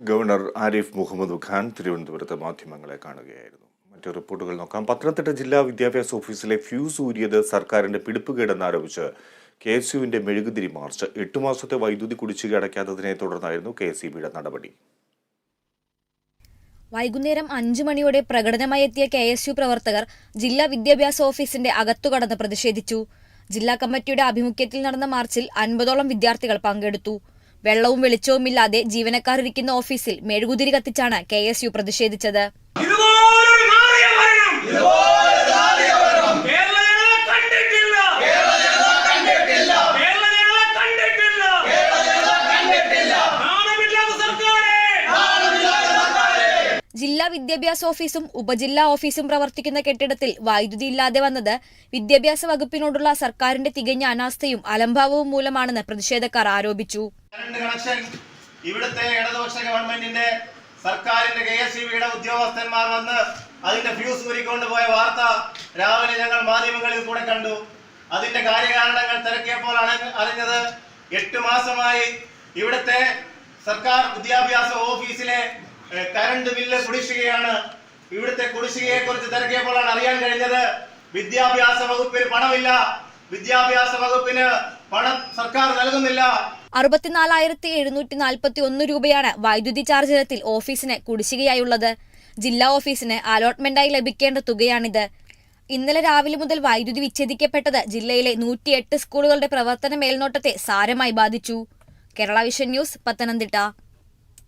Governor Arif Muhammad Khan തിരുവനന്തപുരത്ത് മാധ്യമങ്ങളെ കാണുകയായിരുന്നു. മറ്റു റിപ്പോർട്ടുകൾ നോക്കാം. പത്തനംതിട്ട ജില്ലാ വിദ്യാഭ്യാസ ഓഫീസിലെ ഫ്യൂസ് ഊരിയത് സർക്കാരിന്റെ പിടിപ്പുകേടെന്നാരോപിച്ച് കെ എസ് യുവിന്റെ മെഴുകുതിരി മാർച്ച് എട്ടു മാസത്തെ വൈദ്യുതി കുടിശ്ശിക അടയ്ക്കാത്തതിനെ തുടർന്നായിരുന്നു കെ എസ് നടപടി. വൈകുന്നേരം അഞ്ചു മണിയോടെ പ്രകടനമായി എത്തിയ കെ എസ് യു പ്രവർത്തകർ ജില്ലാ വിദ്യാഭ്യാസ ഓഫീസിന്റെ അകത്തുകടന്ന് പ്രതിഷേധിച്ചു. ജില്ലാ കമ്മിറ്റിയുടെ ആഭിമുഖ്യത്തിൽ നടന്ന മാർച്ചിൽ അൻപതോളം വിദ്യാർത്ഥികൾ പങ്കെടുത്തു. വെള്ളവും വെളിച്ചവുമില്ലാതെ ജീവനക്കാർ ഇരിക്കുന്ന ഓഫീസിൽ മെഴുകുതിരി കത്തിച്ചാണ് കെ പ്രതിഷേധിച്ചത്. ജില്ലാ വിദ്യാഭ്യാസ ഓഫീസും ഉപജില്ലാ ഓഫീസും പ്രവർത്തിക്കുന്ന കെട്ടിടത്തിൽ വൈദ്യുതി ഇല്ലാതെ വന്നത് വിദ്യാഭ്യാസ വകുപ്പിനോടുള്ള സർക്കാരിന്റെ തികഞ്ഞ അനാസ്ഥയും അലംഭാവവും മൂലമാണെന്ന് പ്രതിഷേധക്കാർ ആരോപിച്ചു. ഇവിടുത്തെ ഇടതുപക്ഷ ഗവൺമെന്റിന്റെ സർക്കാരിന്റെ കെ എസ് ഉദ്യോഗസ്ഥന്മാർ വന്ന് അതിന്റെ ഫ്യൂസ് ഊരിക്കൊണ്ട് പോയ വാർത്ത രാവിലെ ഞങ്ങൾ മാധ്യമങ്ങളിൽ കൂടെ കണ്ടു. അതിന്റെ കാര്യകാരണങ്ങൾ തിരക്കിയപ്പോൾ അറിഞ്ഞത് എട്ട് മാസമായി ഇവിടുത്തെ സർക്കാർ വിദ്യാഭ്യാസ ഓഫീസിലെ ഏഹ്, കറണ്ട് ബില്ല് കുടിശ്ശികയാണ്. ഇവിടുത്തെ കുടിശ്ശികയെ കുറിച്ച് തിരക്കിയപ്പോഴാണ് അറിയാൻ കഴിഞ്ഞത് വിദ്യാഭ്യാസ വകുപ്പിൽ പണമില്ല. വിദ്യാഭ്യാസ വകുപ്പിന് പണം സർക്കാർ നൽകുന്നില്ല. അറുപത്തിനാലായിരത്തി എഴുന്നൂറ്റി നാൽപ്പത്തി ഒന്ന് രൂപയാണ് വൈദ്യുതി ചാർജ് ഇനത്തിൽ ഓഫീസിന് കുടിശ്ശികയായുള്ളത്. ജില്ലാ ഓഫീസിന് അലോട്ട്മെന്റായി ലഭിക്കേണ്ട തുകയാണിത്. ഇന്നലെ രാവിലെ മുതൽ വൈദ്യുതി വിച്ഛേദിക്കപ്പെട്ടത് ജില്ലയിലെ നൂറ്റിയെട്ട് സ്കൂളുകളുടെ പ്രവർത്തന മേൽനോട്ടത്തെ സാരമായി ബാധിച്ചു. Kerala vision news Pathanamthitta.